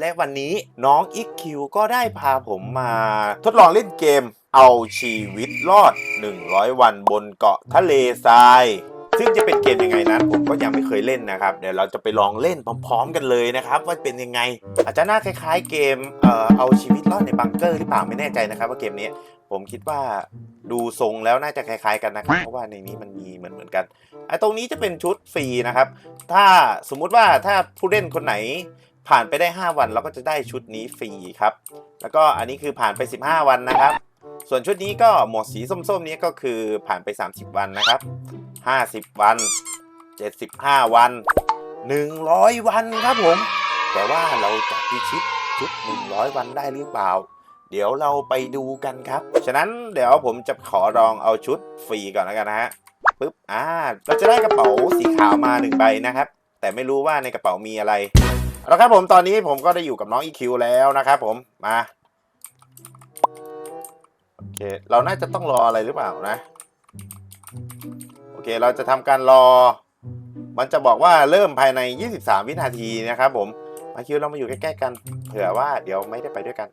และวันนี้น้องอีคคิวก็ได้พาผมมาทดลองเล่นเกม เอาชีวิตรอด 100 วันบนเกาะทะเลทราย ซึ่งจะเป็นเกมยังไงนั้นผมก็ยังไม่เคยเล่นนะครับ เดี๋ยวเราจะไปลองเล่นพร้อมๆ กันเลยนะครับ ว่าเป็นยังไง อาจจะน่าคล้ายๆ เกมเอ่อเอาชีวิตรอดในบังเกอร์หรือเปล่าไม่แน่ใจนะครับ ว่าเกมนี้ผมคิดว่าดูทรงแล้วน่าจะคล้าย ๆ กันนะครับ เพราะว่าในนี้มันมีเหมือนเหมือนๆกันไอ้ตรงนี้จะเป็นชุดฟรีนะครับ ถ้าสมมุติว่าถ้าผู้เล่นคนไหน ผ่านไปได้ 5 วันเราก็จะได้ชุดนี้ฟรีครับ แล้วก็อันนี้คือผ่านไป 15 วันนะครับ ส่วนชุดนี้ก็หมวดสีส้มๆนี้ก็คือผ่านไป 30 วันนะครับ 50 วัน 75 วัน 100 วันครับผม แต่ว่าเราจะพิชิตชุด 100 วันได้หรือเปล่า เดี๋ยวเราไปดูกันครับ ฉะนั้นเดี๋ยวผมจะขอลองเอาชุดฟรีก่อนแล้วกันนะฮะปึ๊บอ่าเราจะได้กระเป๋าสีขาวมาหนึ่งใบนะครับ แต่ไม่รู้ว่าในกระเป๋ามีอะไร เอาละครับผมตอนนี้ผมก็ได้อยู่กับน้องอีคิวแล้วนะครับผมมาโอเคเราน่าจะต้องรออะไรหรือเปล่านะ โอเคเราจะทำการรอ มันจะบอกว่าเริ่มภายใน 23 วินาทีนะครับผมมาคิวเรามาอยู่ใกล้ๆกัน เผื่อว่าเดี๋ยวไม่ได้ไปด้วยกัน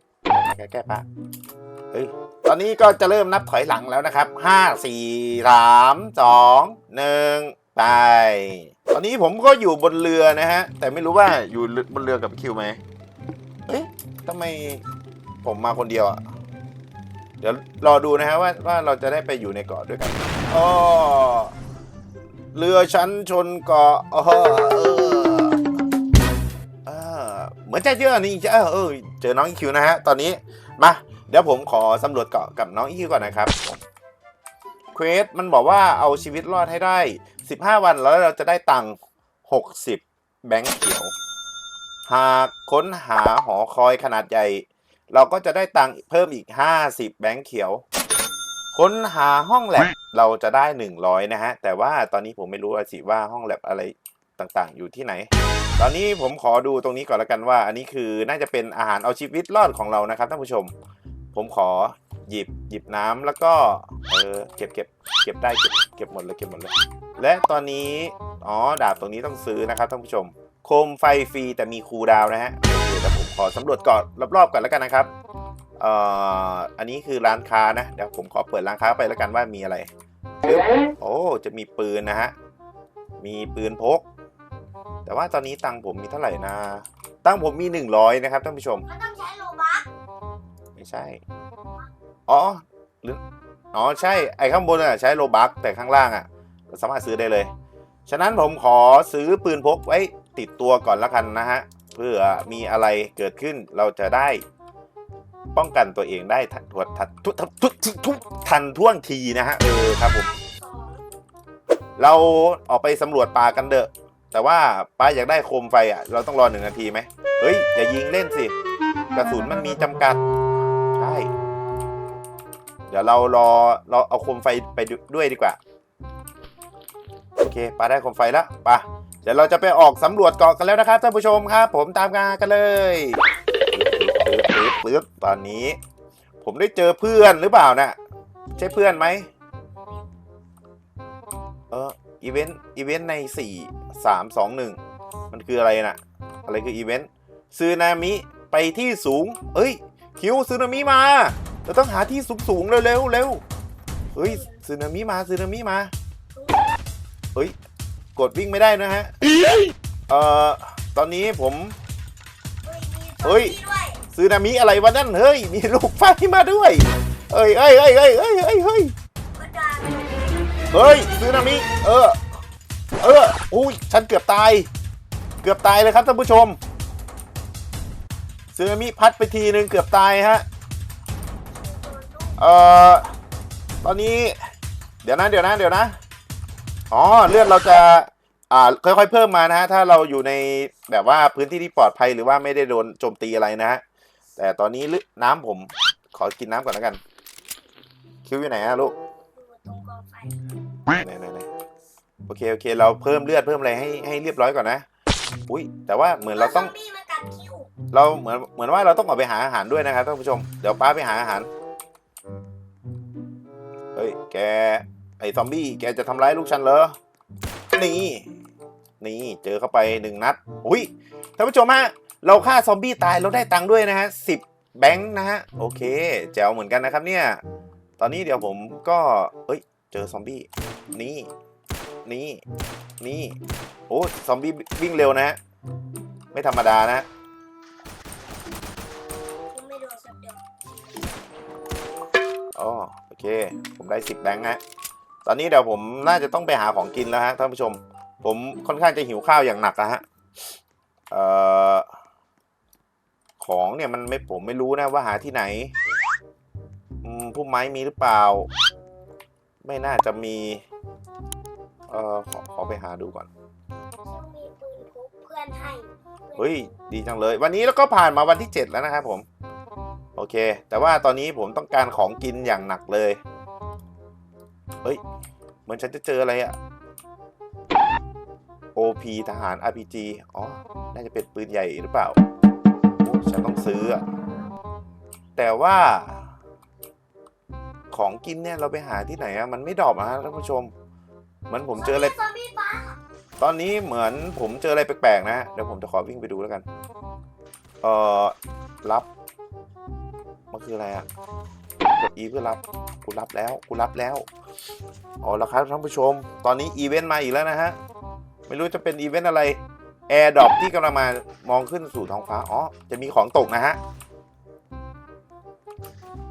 ใกล้ๆปะเฮ้ยตอนนี้ก็จะเริ่มนับถอยหลังแล้วนะครับห้าสี่สามสองหนึ่ง ไป ตอนนี้ผมก็อยู่บนเรือนะฮะ แต่ไม่รู้ว่าอยู่บนเรือกับคิวไหมเอ๊ะทำไมผมมาคนเดียวอะเดี๋ยวรอดูนะฮะว่าว่าเราจะได้ไปอยู่ในเกาะด้วยกันอ๋อเรือชั้นชนเกาะอ๋อเออเออเหมือนจะเจอนี่เออเออเจอน้องอีคิวนะฮะ ตอนนี้มาเดี๋ยวผมขอสำรวจเกาะกับน้องอีคิวก่อนนะครับเควสมันบอกว่าเอาชีวิตรอดให้ได้ 15วันแล้วเราจะได้ตังค์60แบงค์เขียว หากค้นหาหอคอยขนาดใหญ่ เราก็จะได้ตังค์เพิ่มอีก50แบงค์เขียว ค้นหาห้องแลบเราจะได้100นะฮะ แต่ว่าตอนนี้ผมไม่รู้สิว่าห้องแลบอะไรต่างๆ อยู่ที่ไหน ตอนนี้ผมขอดูตรงนี้ก่อนละกันว่า อันนี้คือน่าจะเป็นอาหารเอาชีวิตรอดของเรานะครับท่านผู้ชม ผมขอหยิบหยิบน้ำแล้วก็เออเก็บเก็บเก็บได้เก็บเก็บหมดเลยเก็บหมดเลย และตอนนี้ อ๋อ ดาบตรงนี้ต้องซื้อนะครับท่านผู้ชม โคมไฟฟรีแต่มีคูลดาวน์นะฮะโอเคแต่ผมขอสำรวจก่อนรอบๆก่อนแล้วกันนะครับเอ่ออันนี้คือร้านค้านะ เดี๋ยวผมขอเปิดร้านค้าไปแล้วกันว่ามีอะไรปึ๊บโอ้จะมีปืนนะฮะ มีปืนพก แต่ว่าตอนนี้ตังค์ผมมีเท่าไหร่นะ ตังค์ผมมี 100 นะครับท่านผู้ชมมันต้องใช้โลบัคไม่ใช่ อ๋อหรืออ๋อใช่ ไอ้ข้างบนอะใช้โลบักแต่ข้างล่างอะเรา สามารถซื้อได้เลย ฉะนั้นผมขอซื้อปืนพกไว้ติดตัวก่อนละกันนะฮะ เพื่อมีอะไรเกิดขึ้นเราจะได้ ป้องกันตัวเองได้ทันทวทันทุทันทุทุทุทันท่วงทีนะฮะ เออครับผม เราออกไปสำรวจป่ากันเถอะ แต่ว่าป้าอยากได้โคมไฟอะ เราต้องรอหนึ่งนาทีไหมเฮ้ย อย่ายิงเล่นสิ กระสุนมันมีจำกัด ใช่ เดี๋ยวเรารอเราเอาโคมไฟไปด้วยดีกว่า โอเคปาได้โคมไฟแล้วปะเดี๋ยวเราจะไปออกสำรวจเกาะกันแล้วนะครับท่านผู้ชมครับ ผมตามงานกันเลยปึ๊บตอนนี้ ผมได้เจอเพื่อนหรือเปล่านะใช่เพื่อนไหมเอออีเวนต์อีเวนต์ในสี่สามสองหนึ่งมันคืออะไรน่ะ อะไรคืออีเวนต์ซึนามิไปที่สูง เอ้ย คิวซึนามิมา เราต้องหาที่สูงสูงๆเร็วเร็วเร็วเฮ้ยซึนามิมาซึนามิมา เฮ้ย กดวิ่งไม่ได้นะฮะ เอ่อ ตอนนี้ผม เฮ้ยด้วยซึนามิอะไรวะนั่น เฮ้ย มีลูกไฟมาด้วย เอ้ยเอ้ยเอ้ยเอ้ยเอ้ยเอ้ยเฮ้ยก็ได้เฮ้ยซึนามิเออ เออ อุ้ย ฉันเกือบตาย เกือบตายเลยครับท่านผู้ชมซึนามิพัดไปทีนึงเกือบตายฮะ เอ่อ ตอนนี้ เดี๋ยวนะ เดี๋ยวนะ เดี๋ยวนะ อ๋อเลือดเราจะอ่าค่อยๆเพิ่มมานะฮะถ้าเราอยู่ในแบบว่าพื้นที่ที่ปลอดภัยหรือว่าไม่ได้โดนโจมตีอะไรนะฮะแต่ตอนนี้ลึน้ำผมขอกินน้ำก่อนแล้วกัน คิวอยู่ไหนอะลูกตรงกองไฟไหนไหนไหนโอเคโอเค เราเพิ่มเลือดเพิ่มอะไรให้ให้เรียบร้อยก่อนนะอุ้ยแต่ว่าเหมือนเราต้องซมบี้มากัดคิวเราเหมือนเหมือนว่าเราต้องออกไปหาอาหารด้วยนะครับท่านผู้ชม เดี๋ยวป้าไปหาอาหาร เฮ้ย แก ไอ้ซอมบี้แกจะทำร้ายลูกฉันเหรอ นี่ นี่เจอเข้าไปหนึ่งนัด อุ้ยท่านผู้ชมฮะ เราฆ่าซอมบี้ตายเราได้ตังค์ด้วยนะฮะสิบแบงค์นะฮะ โอเค แจ๋วเหมือนกันนะครับเนี่ย ตอนนี้เดี๋ยวผมก็ เอ้ย เจอซอมบี้ นี่ นี่ นี่ โอ้ ซอมบี้วิ่งเร็วนะฮะ ไม่ธรรมดานะกูไม่โดนสักเดียวอ๋อโอเค ผมได้สิบแบงค์ฮะ ตอนนี้เดี๋ยวผมน่าจะต้องไปหาของกินแล้วฮะท่านผู้ชม ผมค่อนข้างจะหิวข้าวอย่างหนักอะฮะเอ่อของเนี่ยมันไม่ผมไม่รู้นะว่าหาที่ไหนอืมพุ่มไม้มีหรือเปล่า ไม่น่าจะมี เอ่อขอขอไปหาดูก่อนซึ่งมีปืนพกเพื่อนให้เฮ้ยดีจังเลย วันนี้แล้วก็ผ่านมาวันที่ 7 แล้วนะครับผม โอเค แต่ว่าตอนนี้ผมต้องการของกินอย่างหนักเลย เฮ้ย เหมือนฉันจะเจออะไรอะ OP ทหาร RPG อ๋อ น่าจะเป็นปืนใหญ่หรือเปล่าโอ้ฉันต้องซื้ออะแต่ว่า ของกินเนี่ย เราไปหาที่ไหนอะมันไม่ดรอปอะฮะท่านผู้ชม เหมือนผมเจออะไร ซอมบี้บ้าตอนนี้เหมือนผมเจออะไรแปลกๆนะ เดี๋ยวผมจะขอวิ่งไปดูแล้วกัน เอ่อ รับ มันคืออะไรอะกด E เพื่อรับ กูรับแล้ว กูรับแล้ว อ๋อแล้วครับท่านผู้ชม ตอนนี้อีเวนต์มาอีกแล้วนะฮะ ไม่รู้จะเป็นอีเวนต์อะไรแอร์ดรอปที่กำลังมามองขึ้นสู่ท้องฟ้า อ๋อ จะมีของตกนะฮะ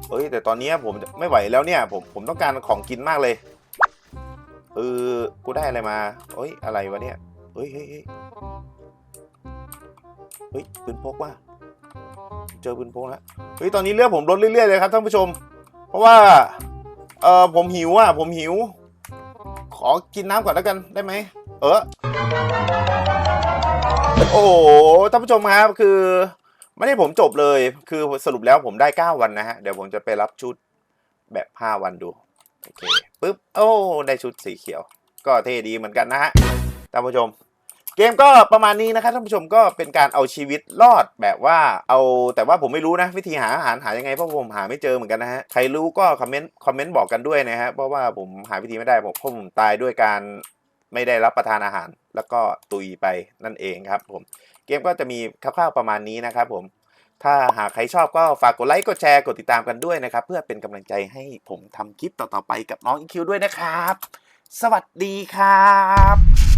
เฮ้ย แต่ตอนนี้ผมไม่ไหวแล้วเนี่ย ผม ผมต้องการของกินมากเลย เออ กูได้อะไรมาเฮ้ย อะไรวะเนี่ย เฮ้ยเฮ้ยเฮ้ยเฮ้ยปืนพกว่ะเจอปืนพกแล้ว เฮ้ย ตอนนี้เลือดผมลดเรื่อยๆเลยครับท่านผู้ชม เพราะว่า เออผมหิวอะ ผมหิว ขอกินน้ำก่อนแล้วกันได้ไหม เออ โอ้ท่านผู้ชมครับ คือ ไม่ได้ผมจบเลย คือสรุปแล้วผมได้ 9 วันนะฮะ เดี๋ยวผมจะไปรับชุดแบบ 5 วันดู โอเค ปึ๊บ โอ้ ได้ชุดสีเขียว ก็เท่ดีเหมือนกันนะฮะท่านผู้ชม เกมก็ประมาณนี้นะครับท่านผู้ชมก็เป็นการเอาชีวิตรอดแบบว่าเอาแต่ว่าผมไม่รู้นะ วิธีหาอาหารหายังไงเพราะผมหาไม่เจอเหมือนกันนะฮะใครรู้ก็คอมเมนต์คอมเมนต์บอกกันด้วยนะฮะเพราะว่าผมหาวิธีไม่ได้ผมเพราะผมตายด้วยการไม่ได้รับประทานอาหาร แล้วก็ตุยไปนั่นเองครับผมเกมก็จะมีคร่าวๆประมาณนี้นะครับผมถ้าหากใครชอบก็ฝากกดไลค์กดแชร์กดติดตามกันด้วยนะครับ เพื่อเป็นกำลังใจให้ผมทำคลิปต่อๆไปกับน้องอีคิวด้วยนะครับ สวัสดีครับ